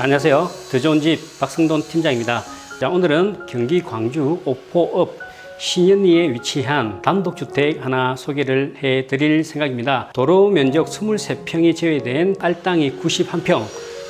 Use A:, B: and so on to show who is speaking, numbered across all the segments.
A: 자, 안녕하세요. 더 좋은 집 박승돈 팀장입니다. 자, 오늘은 경기 광주 오포읍 신현리에 위치한 단독주택 하나 소개를 해 드릴 생각입니다. 도로 면적 23평이 제외된 딸땅이 91평,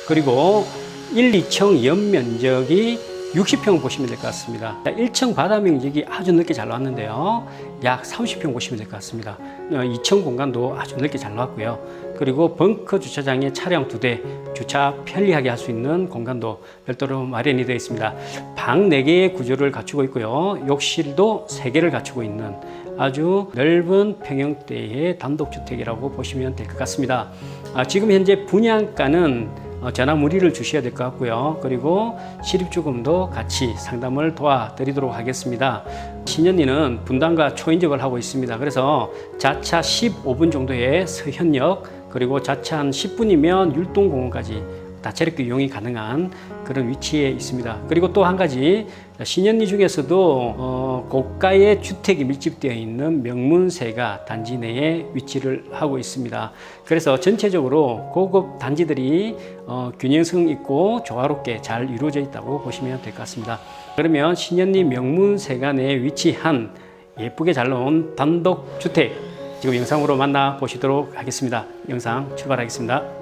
A: 그리고 1, 2층 연면적이 60평 보시면 될 것 같습니다. 1층 바다 면적이 아주 넓게 잘 나왔는데요. 약 30평 보시면 될 것 같습니다. 2층 공간도 아주 넓게 잘 나왔고요. 그리고 벙커 주차장에 차량 두 대 주차 편리하게 할 수 있는 공간도 별도로 마련이 되어 있습니다. 방 4개의 구조를 갖추고 있고요. 욕실도 3개를 갖추고 있는 아주 넓은 평형대의 단독주택이라고 보시면 될 것 같습니다. 아, 지금 현재 분양가는 어, 전화 문의를 주셔야 될 것 같고요. 그리고 실입주금도 같이 상담을 도와드리도록 하겠습니다. 신현리는 분당과 초인접을 하고 있습니다. 그래서 자차 15분 정도의 서현역 그리고 자차 한 10분이면 율동공원까지 다채롭게 이용이 가능한 그런 위치에 있습니다. 그리고 또 한 가지 신현리 중에서도 어, 고가의 주택이 밀집되어 있는 명문세가 단지 내에 위치를 하고 있습니다. 그래서 전체적으로 고급 단지들이 어, 균형성 있고 조화롭게 잘 이루어져 있다고 보시면 될 것 같습니다. 그러면 신현리 명문세가 내에 위치한 예쁘게 잘 나온 단독 주택 지금 영상으로 만나 보시도록 하겠습니다. 영상 출발하겠습니다.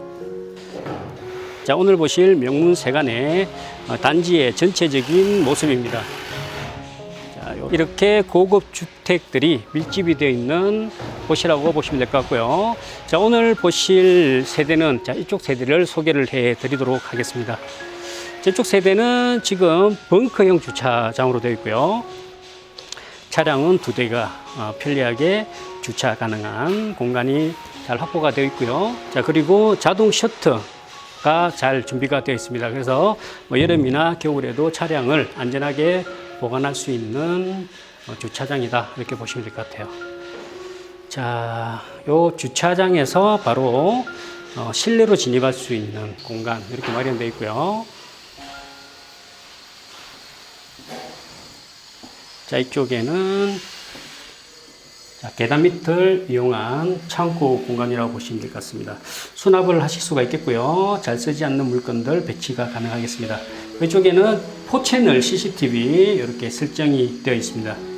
A: 자, 오늘 보실 명문 세간의 어, 단지의 전체적인 모습입니다. 자, 요- 이렇게 고급 주택들이 밀집이 되어 있는 곳이라고 보시면 될 것 같고요. 자, 오늘 보실 세대는 자, 이쪽 세대를 소개를 해 드리도록 하겠습니다. 자, 이쪽 세대는 지금 벙커형 주차장으로 되어 있고요. 차량은 두 대가 어, 편리하게 주차 가능한 공간이 잘 확보가 되어 있고요. 자, 그리고 자동 셔터 가잘 준비가 되어 있습니다. 그래서 뭐 여름이나 겨울에도 차량을 안전하게 보관할 수 있는 어, 주차장이다. 이렇게 보시면 될 것 같아요. 자, 요 주차장에서 바로 어, 실내로 진입할 수 있는 공간 이렇게 마련되어 있고요. 자, 이쪽에는 자, 계단 밑을 이용한 창고 공간이라고 보시면 될 것 같습니다. 수납을 하실 수가 있겠고요. 잘 쓰지 않는 물건들 배치가 가능하겠습니다. 이쪽에는 포채널 CCTV 이렇게 설정이 되어 있습니다.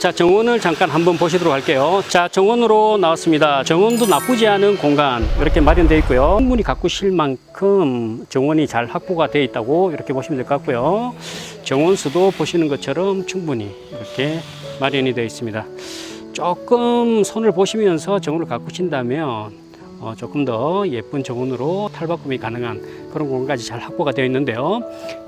A: 자, 정원을 잠깐 한번 보시도록 할게요. 자, 정원으로 나왔습니다. 정원도 나쁘지 않은 공간 이렇게 마련되어 있고요. 충분히 가꾸실 만큼 정원이 잘 확보가 되어 있다고 이렇게 보시면 될 것 같고요. 정원수도 보시는 것처럼 충분히 이렇게 마련이 되어 있습니다. 조금 손을 보시면서 정원을 가꾸신다면 어, 조금 더 예쁜 정원으로 탈바꿈이 가능한 그런 공간까지 잘 확보가 되어 있는데요.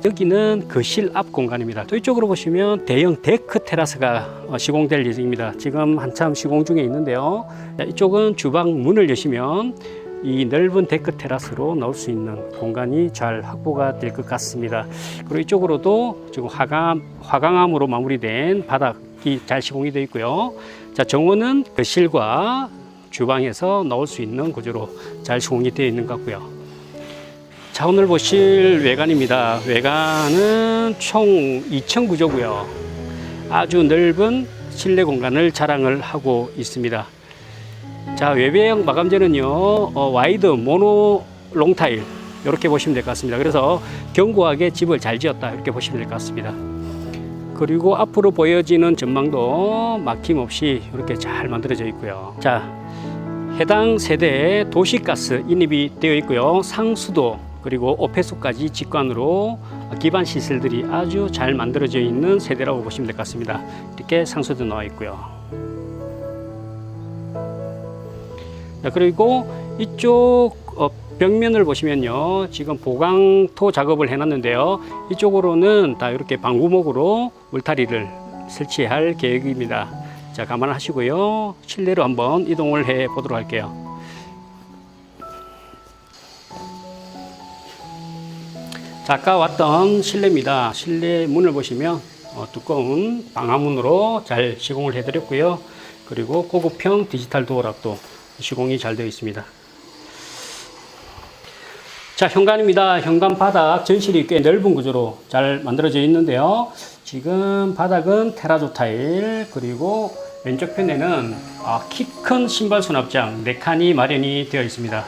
A: 여기는 거실 앞 공간입니다. 또 이쪽으로 보시면 대형 데크 테라스가 어, 시공될 예정입니다. 지금 한참 시공 중에 있는데요. 자, 이쪽은 주방 문을 여시면 이 넓은 데크 테라스로 넣을 수 있는 공간이 잘 확보가 될 것 같습니다. 그리고 이쪽으로도 지금 화강, 화강암으로 마무리된 바닥이 잘 시공이 되어 있고요. 자, 정원은 거실과 주방에서 넣을 수 있는 구조로 잘 시공이 되어 있는 것 같고요. 자, 오늘 보실 외관입니다. 외관은 총 2층 구조고요. 아주 넓은 실내 공간을 자랑을 하고 있습니다. 자, 외벽 마감재는요, 어, 와이드 모노 롱타일 이렇게 보시면 될 것 같습니다. 그래서 견고하게 집을 잘 지었다 이렇게 보시면 될 것 같습니다. 그리고 앞으로 보여지는 전망도 막힘없이 이렇게 잘 만들어져 있고요. 자, 해당 세대에 도시가스 인입이 되어 있고요. 상수도 그리고 오폐수까지 직관으로 기반 시설들이 아주 잘 만들어져 있는 세대라고 보시면 될 것 같습니다. 이렇게 상수도 나와 있고요. 자, 그리고 이쪽 어, 벽면을 보시면요. 지금 보강토 작업을 해놨는데요. 이쪽으로는 다 이렇게 방구목으로 울타리를 설치할 계획입니다. 자, 감안하시고요. 실내로 한번 이동을 해 보도록 할게요. 자, 아까 왔던 실내입니다. 실내 문을 보시면 어, 두꺼운 방화문으로 잘 시공을 해 드렸고요. 그리고 고급형 디지털 도어락도 시공이 잘 되어 있습니다. 자, 현관입니다. 현관 바닥 전실이 꽤 넓은 구조로 잘 만들어져 있는데요. 지금 바닥은 테라조 타일, 그리고 왼쪽 편에는 아, 키큰 신발 수납장 4칸이 마련이 되어 있습니다.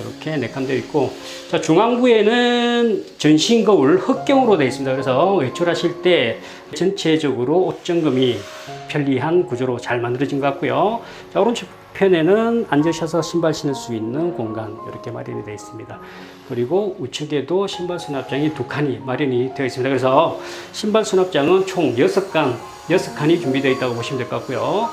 A: 이렇게 4칸 되어 있고 자, 중앙부에는 전신 거울 흑경으로 되어 있습니다. 그래서 외출하실 때 전체적으로 옷 점검이 편리한 구조로 잘 만들어진 것 같고요. 자, 오른쪽 편에는 앉으셔서 신발 신을 수 있는 공간 이렇게 마련이 되어 있습니다. 그리고 우측에도 신발 수납장이 두 칸이 마련이 되어 있습니다. 그래서 신발 수납장은 총 6칸, 6칸이 준비되어 있다고 보시면 될 것 같고요.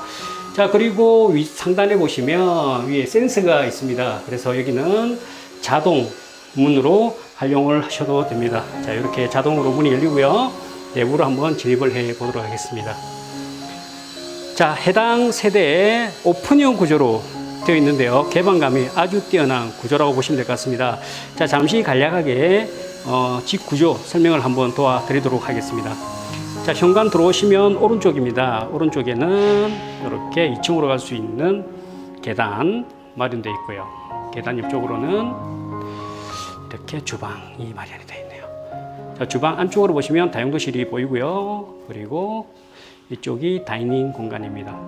A: 자, 그리고 위 상단에 보시면 위에 센서가 있습니다. 그래서 여기는 자동 문으로 활용을 하셔도 됩니다. 자, 이렇게 자동으로 문이 열리고요. 내부로 한번 진입을 해 보도록 하겠습니다. 자, 해당 세대의 오픈형 구조로 되어 있는데요. 개방감이 아주 뛰어난 구조라고 보시면 될 것 같습니다. 자, 잠시 간략하게 어, 집 구조 설명을 한번 도와드리도록 하겠습니다. 자, 현관 들어오시면 오른쪽입니다. 오른쪽에는 이렇게 2층으로 갈 수 있는 계단 마련되어 있고요. 계단 옆쪽으로는 이렇게 주방이 마련이 되어 있네요. 자, 주방 안쪽으로 보시면 다용도실이 보이고요. 그리고 이쪽이 다이닝 공간입니다.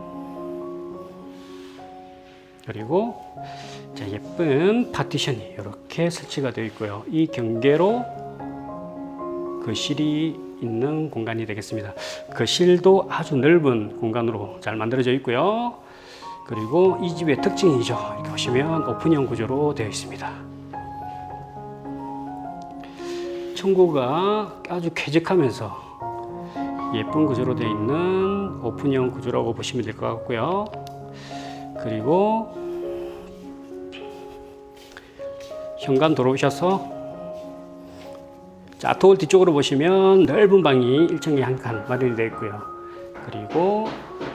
A: 그리고 자, 예쁜 파티션이 이렇게 설치가 되어 있고요. 이 경계로 거실이 있는 공간이 되겠습니다. 거실도 아주 넓은 공간으로 잘 만들어져 있고요. 그리고 이 집의 특징이죠. 이렇게 보시면 오픈형 구조로 되어 있습니다. 청구가 아주 쾌적하면서 예쁜 구조로 되어 있는 오픈형 구조라고 보시면 될 것 같고요. 그리고 현관 들어오셔서 자, 아트홀 뒤쪽으로 보시면 넓은 방이 1층에 한 칸 마련이 되어 있고요. 그리고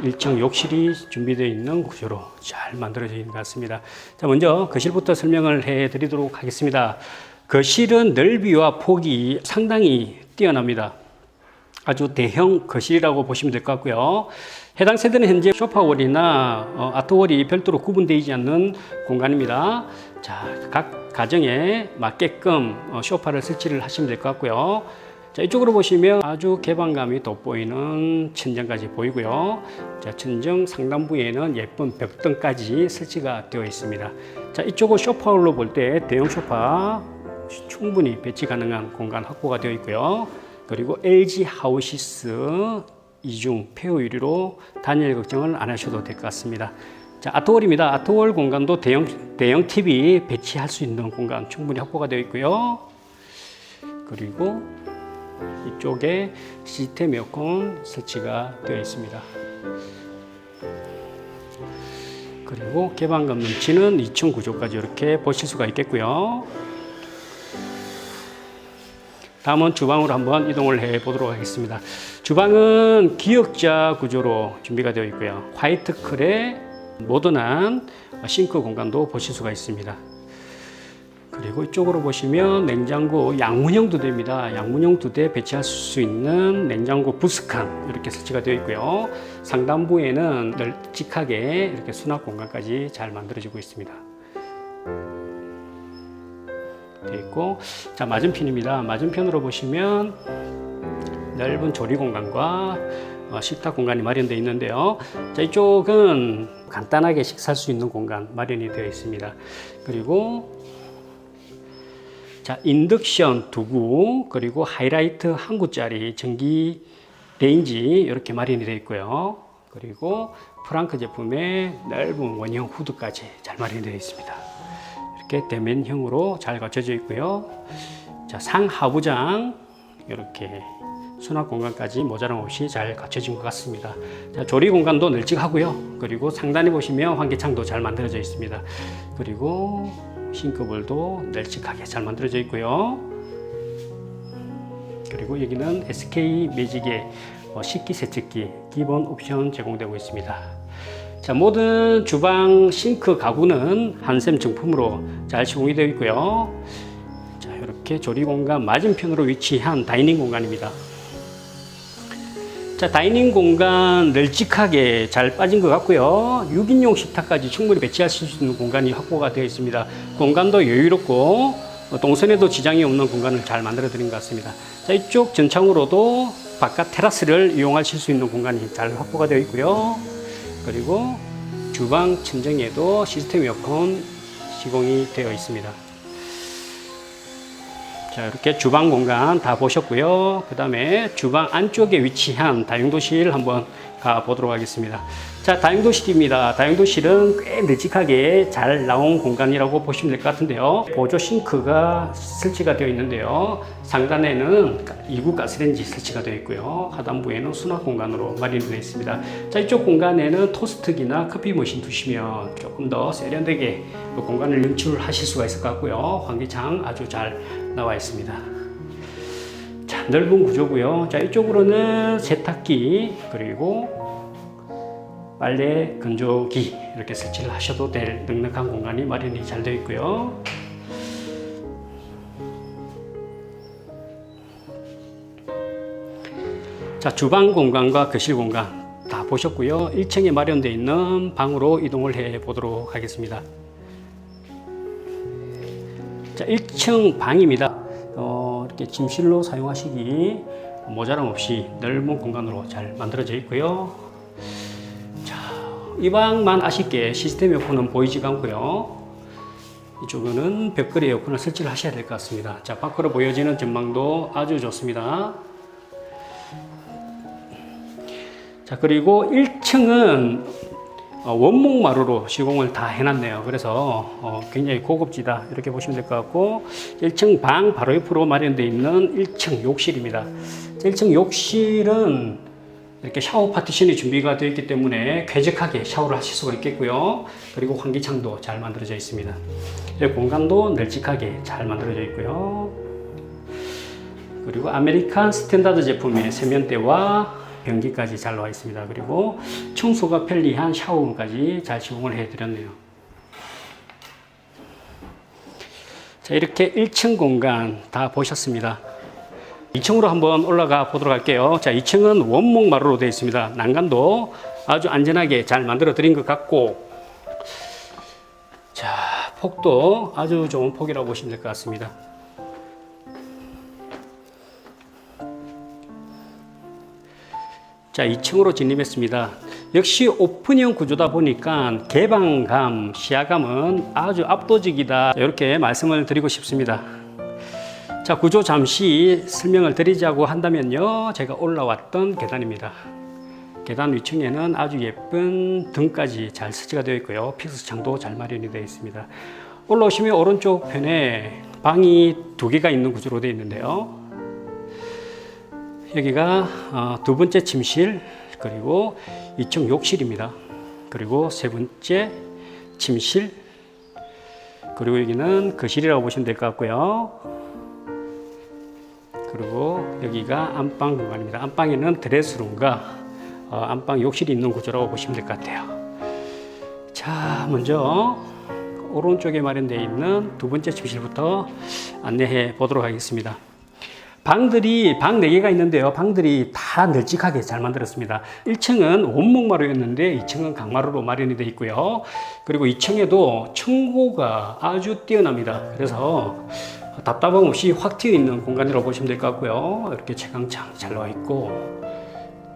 A: 1층 욕실이 준비되어 있는 구조로 잘 만들어져 있는 것 같습니다. 자, 먼저 거실부터 설명을 해 드리도록 하겠습니다. 거실은 넓이와 폭이 상당히 뛰어납니다. 아주 대형 거실이라고 보시면 될 것 같고요. 해당 세대는 현재 소파월이나 어, 아트월이 별도로 구분되지 않는 공간입니다. 자, 각 가정에 맞게끔 어, 소파를 설치를 하시면 될 것 같고요. 자, 이쪽으로 보시면 아주 개방감이 돋보이는 천장까지 보이고요. 자, 천정 상단부에는 예쁜 벽등까지 설치가 되어 있습니다. 자, 이쪽은 소파홀로 볼 때 대형 소파 충분히 배치 가능한 공간 확보가 되어 있고요. 그리고 LG 하우시스 이중 폐호 유리로 단열 걱정을 안 하셔도 될 것 같습니다. 자, 아트월입니다. 아트월 공간도 대형, 대형 TV 배치할 수 있는 공간 충분히 확보가 되어 있고요. 그리고 이쪽에 시스템 에어컨 설치가 되어 있습니다. 그리고 개방감 넘치는 2층 구조까지 이렇게 보실 수가 있겠고요. 다음은 주방으로 한번 이동을 해 보도록 하겠습니다. 주방은 기역자 구조로 준비가 되어 있고요. 화이트 클의 모던한 싱크 공간도 보실 수가 있습니다. 그리고 이쪽으로 보시면 냉장고 양문형 두 대입니다. 양문형 두 대 배치할 수 있는 냉장고 부스칸 이렇게 설치가 되어 있고요. 상단부에는 널찍하게 이렇게 수납 공간까지 잘 만들어지고 있습니다. 되어 있고 자 맞은편입니다. 맞은편으로 보시면 넓은 조리 공간과 어, 식탁 공간이 마련되어 있는데요. 자 이쪽은 간단하게 식사할 수 있는 공간 마련이 되어 있습니다. 그리고 자 인덕션 두구 그리고 하이라이트 한 구짜리 전기 레인지 이렇게 마련이 되어 있고요. 그리고 프랑크 제품의 넓은 원형 후드까지 잘 마련되어 있습니다. 이렇게 대면형으로 잘 갖춰져 있고요. 자, 상하부장 이렇게 수납 공간까지 모자람 없이 잘 갖춰진 것 같습니다. 자, 조리 공간도 널찍하고요. 그리고 상단에 보시면 환기창도 잘 만들어져 있습니다. 그리고 싱크볼도 널찍하게 잘 만들어져 있고요. 그리고 여기는 SK 매직의 어, 식기 세척기 기본 옵션 제공되고 있습니다. 자, 모든 주방 싱크 가구는 한샘 정품으로 잘 시공이 되어 있고요. 자, 이렇게 조리 공간 맞은편으로 위치한 다이닝 공간입니다. 자, 다이닝 공간 널찍하게 잘 빠진 것 같고요. 6인용 식탁까지 충분히 배치할 수 있는 공간이 확보가 되어 있습니다. 공간도 여유롭고 어, 동선에도 지장이 없는 공간을 잘 만들어 드린 것 같습니다. 자, 이쪽 전창으로도 바깥 테라스를 이용하실 수 있는 공간이 잘 확보가 되어 있고요. 그리고 주방 천정에도 시스템 에어컨 시공이 되어 있습니다. 자, 이렇게 주방 공간 다 보셨고요. 그 다음에 주방 안쪽에 위치한 다용도실 한번 가보도록 하겠습니다. 자, 다용도실입니다. 다용도실은 꽤 널찍하게 잘 나온 공간이라고 보시면 될 것 같은데요. 보조 싱크가 설치가 되어 있는데요. 상단에는 2구 가스레인지 설치가 되어 있고요. 하단부에는 수납 공간으로 마련이 되어 있습니다. 자, 이쪽 공간에는 토스트기나 커피 머신 두시면 조금 더 세련되게 그 공간을 연출하실 수가 있을 것 같고요. 환기창 아주 잘 나와 있습니다. 자, 넓은 구조고요. 자, 이쪽으로는 세탁기 그리고 빨래 건조기 이렇게 설치를 하셔도 될 넉넉한 공간이 마련이 잘 되어 있고요. 자, 주방 공간과 거실 공간 다 보셨고요. 1층에 마련되어 있는 방으로 이동을 해 보도록 하겠습니다. 자, 1층 방입니다. 어, 이렇게 침실로 사용하시기 모자람 없이 넓은 공간으로 잘 만들어져 있고요. 자, 이 방만 아쉽게 시스템 에어컨은 보이지가 않고요. 이쪽은 벽걸이 에어컨을 설치를 하셔야 될 것 같습니다. 자, 밖으로 보여지는 전망도 아주 좋습니다. 자, 그리고 1층은 어, 원목 마루로 시공을 다 해놨네요. 그래서 어, 굉장히 고급지다 이렇게 보시면 될 것 같고 1층 방 바로 옆으로 마련되어 있는 1층 욕실입니다. 1층 욕실은 이렇게 샤워 파티션이 준비가 되어 있기 때문에 쾌적하게 샤워를 하실 수가 있겠고요. 그리고 환기창도 잘 만들어져 있습니다. 이 공간도 널찍하게 잘 만들어져 있고요. 그리고 아메리칸 스탠다드 제품의 세면대와 변기까지 잘 나와 있습니다. 그리고 청소가 편리한 샤워까지 잘 시공을 해드렸네요. 자, 이렇게 1층 공간 다 보셨습니다. 2층으로 한번 올라가 보도록 할게요. 자, 2층은 원목 마루로 되어 있습니다. 난간도 아주 안전하게 잘 만들어 드린 것 같고, 자, 폭도 아주 좋은 폭이라고 보시면 될 것 같습니다. 자, 2층으로 진입했습니다. 역시 오픈형 구조다 보니까 개방감, 시야감은 아주 압도적이다. 이렇게 말씀을 드리고 싶습니다. 자, 구조 잠시 설명을 드리자고 한다면요. 제가 올라왔던 계단입니다. 계단 위층에는 아주 예쁜 등까지 잘 설치가 되어 있고요. 픽스 창도 잘 마련이 되어 있습니다. 올라오시면 오른쪽 편에 방이 두 개가 있는 구조로 되어 있는데요. 여기가 어, 두 번째 침실 그리고 2층 욕실입니다. 그리고 세 번째 침실 그리고 여기는 거실이라고 보시면 될 것 같고요. 그리고 여기가 안방 공간입니다. 안방에는 드레스룸과 어, 안방 욕실이 있는 구조라고 보시면 될 것 같아요. 자, 먼저 오른쪽에 마련되어 있는 두 번째 침실부터 안내해 보도록 하겠습니다. 방들이 방 4개가 있는데요. 방들이 다 널찍하게 잘 만들었습니다. 1층은 원목마루였는데 2층은 강마루로 마련이 되어 있고요. 그리고 2층에도 층고가 아주 뛰어납니다. 그래서 답답함 없이 확 트여 있는 공간이라고 보시면 될 것 같고요. 이렇게 채광창 잘 나와 있고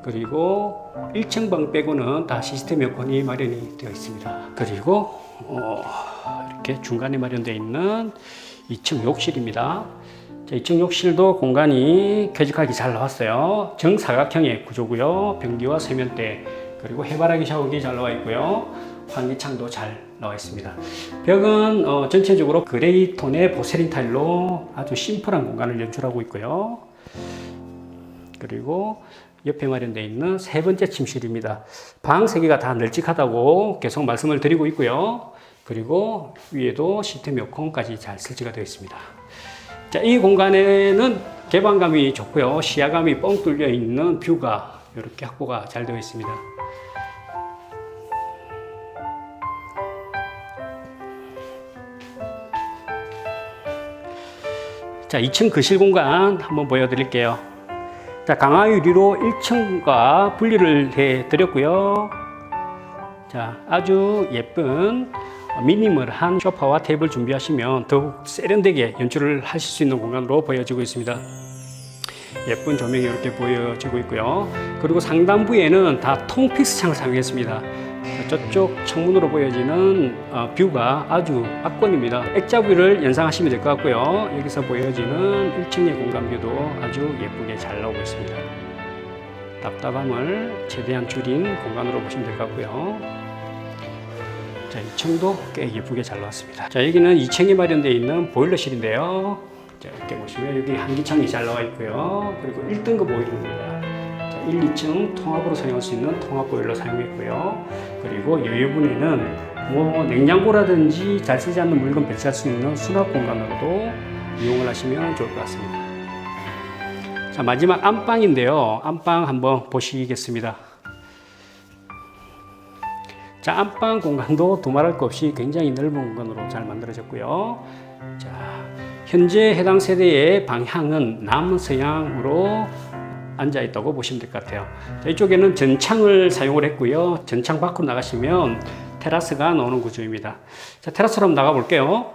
A: 그리고 1층 방 빼고는 다 시스템 에어컨이 마련이 되어 있습니다. 그리고 어, 이렇게 중간에 마련되어 있는 2층 욕실입니다. 자, 2층 욕실도 공간이 쾌적하게 잘 나왔어요. 정사각형의 구조고요. 변기와 세면대 그리고 해바라기 샤워기 잘 나와 있고요. 환기창도 잘 나와 있습니다. 벽은 어, 전체적으로 그레이 톤의 보세린 타일로 아주 심플한 공간을 연출하고 있고요. 그리고 옆에 마련되어 있는 세 번째 침실입니다. 방 세 개가 다 널찍하다고 계속 말씀을 드리고 있고요. 그리고 위에도 시스템 에어컨까지 잘 설치가 되어 있습니다. 자, 이 공간에는 개방감이 좋고요. 시야감이 뻥 뚫려 있는 뷰가 이렇게 확보가 잘 되어 있습니다. 자, 2층 거실 공간 한번 보여드릴게요. 자, 강화 유리로 1층과 분리를 해 드렸고요. 자, 아주 예쁜 미니멀한 소파와 테이블 준비하시면 더욱 세련되게 연출을 하실 수 있는 공간으로 보여지고 있습니다. 예쁜 조명이 이렇게 보여지고 있고요. 그리고 상단부에는 다 통픽스 창을 사용했습니다. 저쪽 창문으로 보여지는 어, 뷰가 아주 압권입니다. 액자뷰를 연상하시면 될 것 같고요. 여기서 보여지는 1층의 공간 뷰도 아주 예쁘게 잘 나오고 있습니다. 답답함을 최대한 줄인 공간으로 보시면 될 것 같고요. 자, 2층도 꽤 예쁘게 잘 나왔습니다. 자, 여기는 2층에 마련되어 있는 보일러실인데요. 자, 이렇게 보시면 여기 한기창이 잘 나와 있고요. 그리고 1등급 보일러입니다. 자, 1, 2층 통합으로 사용할 수 있는 통합 보일러 사용했고요. 그리고 여유분에는 뭐 냉장고라든지 잘 쓰지 않는 물건 배치할 수 있는 수납 공간으로도 이용을 하시면 좋을 것 같습니다. 자, 마지막 안방인데요. 안방 한번 보시겠습니다. 자, 안방 공간도 두말할 것 없이 굉장히 넓은 공간으로 잘 만들어졌고요. 자, 현재 해당 세대의 방향은 남서향으로 앉아 있다고 보시면 될 것 같아요. 자, 이쪽에는 전창을 사용을 했고요. 전창 밖으로 나가시면 테라스가 나오는 구조입니다. 자, 테라스로 나가 볼게요.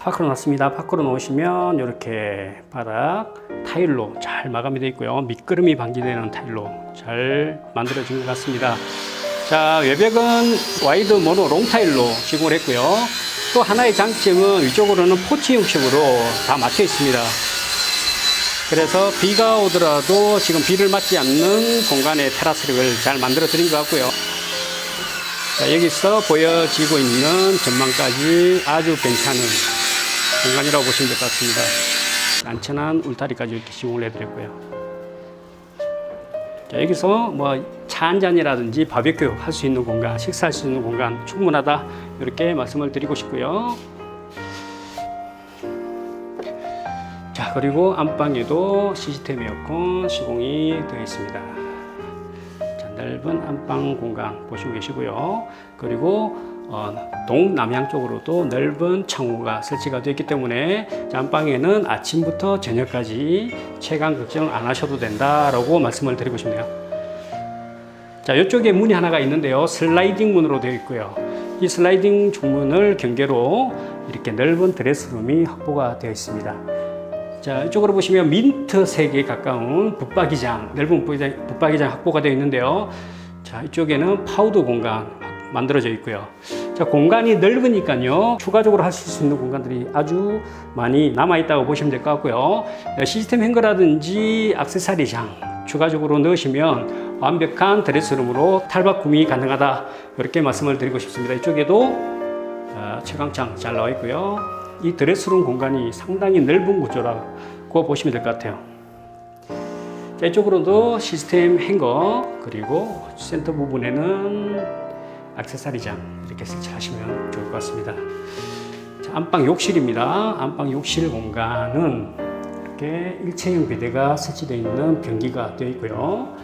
A: 밖으로 났습니다. 밖으로 나오시면 이렇게 바닥 타일로 잘 마감이 되어 있고요. 미끄럼이 방지되는 타일로 잘 만들어진 것 같습니다. 자, 외벽은 와이드 모노 롱 타일로 시공을 했고요. 또 하나의 장점은 위쪽으로는 포치 형식으로 다 막혀 있습니다. 그래서 비가 오더라도 지금 비를 맞지 않는 공간에 테라스를 잘 만들어 드린 것 같고요. 자, 여기서 보여지고 있는 전망까지 아주 괜찮은 공간이라고 보시면 될 것 같습니다. 안전한 울타리까지 이렇게 시공을 해드렸고요. 자, 여기서 뭐차 한 잔이라든지 바베큐 할 수 있는 공간, 식사할 수 있는 공간 충분하다 이렇게 말씀을 드리고 싶고요. 자, 그리고 안방에도 시스템 에어컨 시공이 되어 있습니다. 자, 넓은 안방 공간 보시고 계시고요. 그리고 어, 동남향 쪽으로도 넓은 창호가 설치가 되어 있기 때문에 자, 안방에는 아침부터 저녁까지 체감 걱정 안 하셔도 된다라고 말씀을 드리고 싶네요. 자, 이쪽에 문이 하나가 있는데요. 슬라이딩 문으로 되어 있고요. 이 슬라이딩 중문을 경계로 이렇게 넓은 드레스룸이 확보가 되어 있습니다. 자, 이쪽으로 보시면 민트색에 가까운 붙박이장, 넓은 붙박이장, 붙박이장 확보가 되어 있는데요. 자, 이쪽에는 파우더 공간 만들어져 있고요. 자, 공간이 넓으니까요. 추가적으로 할수 있는 공간들이 아주 많이 남아 있다고 보시면 될 것 같고요. 시스템 행거라든지 액세서리장 추가적으로 넣으시면 완벽한 드레스룸으로 구미 가능하다. 이렇게 말씀을 드리고 싶습니다. 이쪽에도 어, 채광창 잘 나와 있고요. 이 드레스룸 공간이 상당히 넓은 구조라고 보시면 될 것 같아요. 자, 이쪽으로도 시스템 행거 그리고 센터 부분에는 액세서리장 이렇게 설치하시면 좋을 것 같습니다. 자, 안방 욕실입니다. 안방 욕실 공간은 이렇게 일체형 비대가 설치되어 있는 변기가 되어 있고요.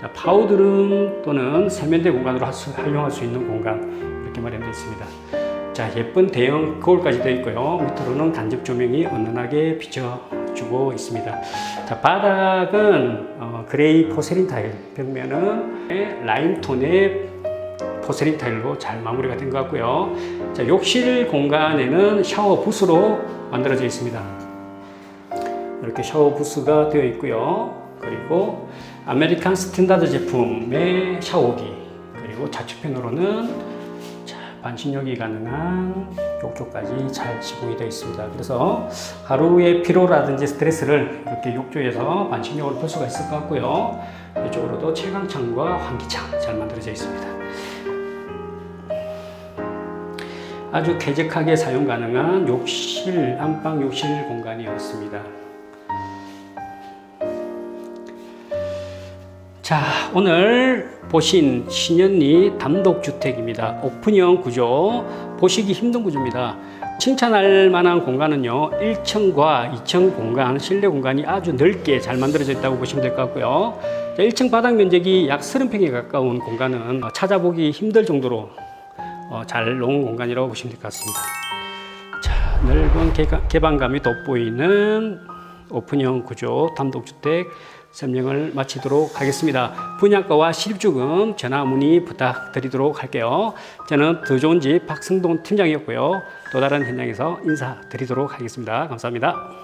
A: 자, 파우드룸 또는 세면대 공간으로 할 수- 활용할 수 있는 공간 이렇게 마련되어 있습니다. 자, 예쁜 대형 거울까지 되어 있고요. 밑으로는 간접 조명이 은은하게 비춰주고 있습니다. 자, 바닥은 어, 그레이 포세린 타일, 벽면은 라임 톤의 포세린 타일로 잘 마무리가 된 것 같고요. 자, 욕실 공간에는 샤워 부스로 만들어져 있습니다. 이렇게 샤워 부스가 되어 있고요. 그리고 아메리칸 스탠다드 제품의 샤워기, 그리고 좌측편으로는 자, 반신욕이 가능한 욕조까지 잘 시공이 되어 있습니다. 그래서 하루의 피로라든지 스트레스를 이렇게 욕조에서 반신욕을 풀 수가 있을 것 같고요. 이쪽으로도 채광창과 환기창 잘 만들어져 있습니다. 아주 쾌적하게 사용 가능한 욕실, 안방 욕실 공간이었습니다. 자, 오늘 보신 신현리 단독주택입니다. 오픈형 구조, 보시기 힘든 구조입니다. 칭찬할 만한 공간은요, 1층과 2층 공간, 실내 공간이 아주 넓게 잘 만들어져 있다고 보시면 될 것 같고요. 자, 1층 바닥 면적이 약 30평에 가까운 공간은 어, 찾아보기 힘들 정도로 어, 잘 놓은 공간이라고 보시면 될 것 같습니다. 자, 넓은 개가- 개방 감이 돋보이는 오픈형 구조 단독주택 설명을 마치도록 하겠습니다. 분양가와 실입주금 전화 문의 부탁드리도록 할게요. 저는 더 좋은 집 박승동 팀장이었고요. 또 다른 현장에서 인사드리도록 하겠습니다. 감사합니다.